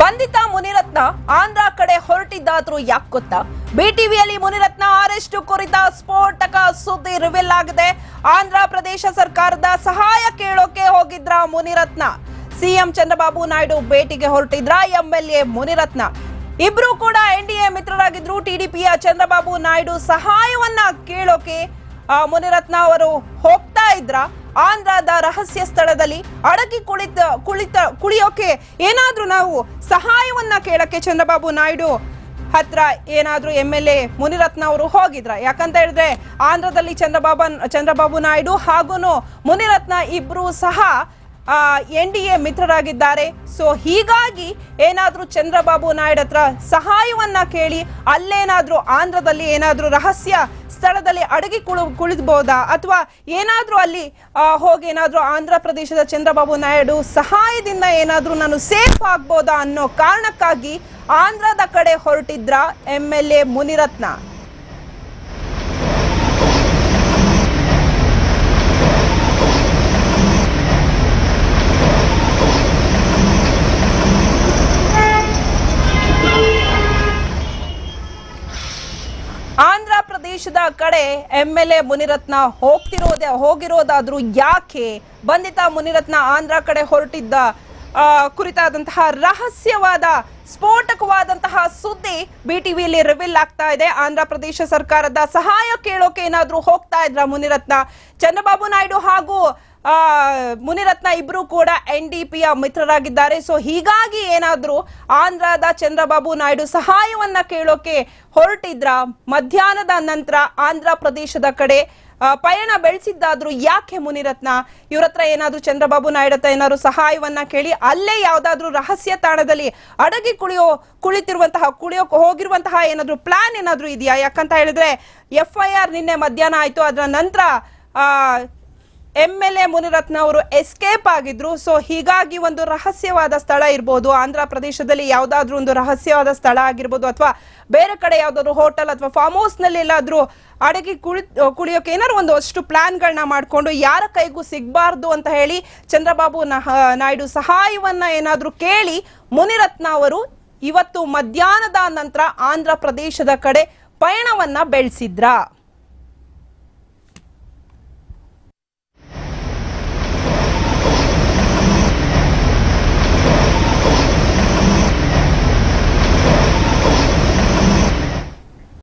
ಬಂಧಿತ ಮುನಿರತ್ನ ಆಂಧ್ರ ಕಡೆ ಹೊರಟಿದ್ದಾದ್ರೂ ಯಾಕೆ ಗೊತ್ತಾ? ಬಿಟಿವಿಯಲ್ಲಿ ಮುನಿರತ್ನ ಅರೆಸ್ಟ್ ಕುರಿತ ಸ್ಫೋಟಕ ಸುದ್ದಿ ರಿವೀಲ್ ಆಗಿದೆ. ಆಂಧ್ರ ಪ್ರದೇಶ ಸರ್ಕಾರದ ಸಹಾಯ ಕೇಳೋಕೆ ಹೋಗಿದ್ರ ಮುನಿರತ್ನ? ಸಿಎಂ ಚಂದ್ರಬಾಬು ನಾಯ್ಡು ಭೇಟಿಗೆ ಹೊರಟಿದ್ರ ಎಂಎಲ್ಎ ಮುನಿರತ್ನ? ಇಬ್ರು ಕೂಡ ಎನ್ಡಿಎ ಮಿತ್ರರಾಗಿದ್ರು. ಟಿಡಿಪಿಯ ಚಂದ್ರಬಾಬು ನಾಯ್ಡು ಸಹಾಯವನ್ನ ಕೇಳೋಕೆ ಮುನಿರತ್ನ ಅವರು ಹೋಗ್ತಾ ಇದ್ರ? ಆಂಧ್ರದ ರಹಸ್ಯ ಸ್ಥಳದಲ್ಲಿ ಅಡಗಿ ಕುಳಿತ ಕುಳಿತ ಕುಳಿಯೋಕೆ ಏನಾದ್ರೂ ನಾವು ಸಹಾಯವನ್ನ ಕೇಳಕ್ಕೆ ಚಂದ್ರಬಾಬು ನಾಯ್ಡು ಹತ್ರ ಏನಾದ್ರೂ ಎಂ ಎಲ್ ಎ ಮುನಿರತ್ನ ಅವರು ಹೋಗಿದ್ರ? ಯಾಕಂತ ಹೇಳಿದ್ರೆ ಆಂಧ್ರದಲ್ಲಿ ಚಂದ್ರಬಾಬನ್ ಚಂದ್ರಬಾಬು ನಾಯ್ಡು ಹಾಗೂ ಮುನಿರತ್ನ ಇಬ್ರು ಸಹ ಎನ್ ಡಿ ಎ ಮಿತ್ರರಾಗಿದ್ದಾರೆ. ಸೊ ಹೀಗಾಗಿ ಏನಾದರೂ ಚಂದ್ರಬಾಬು ನಾಯ್ಡು ಹತ್ರ ಸಹಾಯವನ್ನ ಕೇಳಿ, ಅಲ್ಲೇನಾದ್ರೂ ಆಂಧ್ರದಲ್ಲಿ ಏನಾದರೂ ರಹಸ್ಯ ಸ್ಥಳದಲ್ಲಿ ಅಡಗಿ ಕುಳು ಕುಳಿದ್ಬೋದಾ ಅಥವಾ ಏನಾದ್ರೂ ಅಲ್ಲಿ ಹೋಗಿ ಏನಾದ್ರೂ ಆಂಧ್ರ ಪ್ರದೇಶದ ಚಂದ್ರಬಾಬು ನಾಯ್ಡು ಸಹಾಯದಿಂದ ಏನಾದ್ರೂ ನಾನು ಸೇಫ್ ಆಗ್ಬೋದಾ ಅನ್ನೋ ಕಾರಣಕ್ಕಾಗಿ ಆಂಧ್ರದ ಕಡೆ ಹೊರಟಿದ್ರ M L A Munirathna? Andhra ಪ್ರದೇಶದ ಕಡೆ ಎಂ ಎಲ್ ಎ ಮುನಿರತ್ನ ಹೋಗ್ತಿರೋದೆ ಹೋಗಿರೋದಾದ್ರೂ ಯಾಕೆ ಬಂಧಿತ ಮುನಿರತ್ನ ಆಂಧ್ರ ಕಡೆ ಹೊರಟಿದ್ದ ಕುರಿತಾದಂತಹ ರಹಸ್ಯವಾದ, ಸ್ಫೋಟಕವಾದಂತಹ ಸುದ್ದಿ ಬಿ ಬಿಟಿವಿಯಲ್ಲಿ ರಿವೀಲ್ ಆಗ್ತಾ ಇದೆ. ಆಂಧ್ರ ಪ್ರದೇಶ ಸರ್ಕಾರದ ಸಹಾಯ ಕೇಳೋಕೆ ಏನಾದ್ರೂ ಹೋಗ್ತಾ ಇದ್ರ ಮುನಿರತ್ನ? ಚಂದ್ರಬಾಬು ನಾಯ್ಡು ಹಾಗೂ ಮುನಿರತ್ನ ಇಬ್ರು ಕೂಡ ಎನ್ ಡಿ ಪಿಯ ಮಿತ್ರರಾಗಿದ್ದಾರೆ. ಸೊ ಹೀಗಾಗಿ ಏನಾದರೂ ಆಂಧ್ರದ ಚಂದ್ರಬಾಬು ನಾಯ್ಡು ಸಹಾಯವನ್ನ ಕೇಳೋಕೆ ಹೊರಟಿದ್ರ? ಮಧ್ಯಾಹ್ನದ ನಂತರ ಆಂಧ್ರ ಪ್ರದೇಶದ ಕಡೆ ಪಯಣ ಬೆಳೆಸಿದ್ದಾದ್ರೂ ಯಾಕೆ ಮುನಿರತ್ನ? ಇವ್ರ ಹತ್ರ ಏನಾದ್ರೂ ಚಂದ್ರಬಾಬು ನಾಯ್ಡು ಹತ್ರ ಏನಾದ್ರು ಸಹಾಯವನ್ನ ಕೇಳಿ, ಅಲ್ಲೇ ಯಾವ್ದಾದ್ರು ರಹಸ್ಯ ತಾಣದಲ್ಲಿ ಅಡಗಿ ಕುಳಿಯೋ, ಕುಳಿತಿರುವಂತಹ ಕುಳಿಯೋಕೆ ಹೋಗಿರುವಂತಹ ಏನಾದ್ರು ಪ್ಲಾನ್ ಏನಾದ್ರೂ ಇದೆಯಾ? ಯಾಕಂತ ಹೇಳಿದ್ರೆ ಎಫ್ ಐ ಆರ್ ನಿನ್ನೆ ಮಧ್ಯಾಹ್ನ ಆಯ್ತು. ಅದರ ನಂತರ ಎಂ ಎಲ್ ಎ ಮುನಿರತ್ನ ಅವರು ಎಸ್ಕೇಪ್ ಆಗಿದ್ರು. ಸೊ ಹೀಗಾಗಿ ಒಂದು ರಹಸ್ಯವಾದ ಸ್ಥಳ ಇರ್ಬೋದು. ಆಂಧ್ರ ಪ್ರದೇಶದಲ್ಲಿ ಯಾವ್ದಾದ್ರು ಒಂದು ರಹಸ್ಯವಾದ ಸ್ಥಳ ಆಗಿರ್ಬೋದು ಅಥವಾ ಬೇರೆ ಕಡೆ ಯಾವ್ದಾದ್ರು ಹೋಟೆಲ್ ಅಥವಾ ಫಾರ್ಮ್ ಹೌಸ್ನಲ್ಲಿ ಎಲ್ಲಾದ್ರೂ ಅಡಗಿ ಕುಳಿ ಕುಳಿಯೋಕೆ ಏನಾದ್ರು ಒಂದು ಅಷ್ಟು ಪ್ಲಾನ್ಗಳನ್ನ ಮಾಡಿಕೊಂಡು ಯಾರ ಕೈಗೂ ಸಿಗಬಾರ್ದು ಅಂತ ಹೇಳಿ ಚಂದ್ರಬಾಬು ನಾಯ್ಡು ಸಹಾಯವನ್ನ ಏನಾದರೂ ಕೇಳಿ ಮುನಿರತ್ನ ಅವರು ಇವತ್ತು ಮಧ್ಯಾಹ್ನದ ನಂತರ ಆಂಧ್ರ ಪ್ರದೇಶದ ಕಡೆ ಪಯಣವನ್ನ ಬೆಳೆಸಿದ್ರ.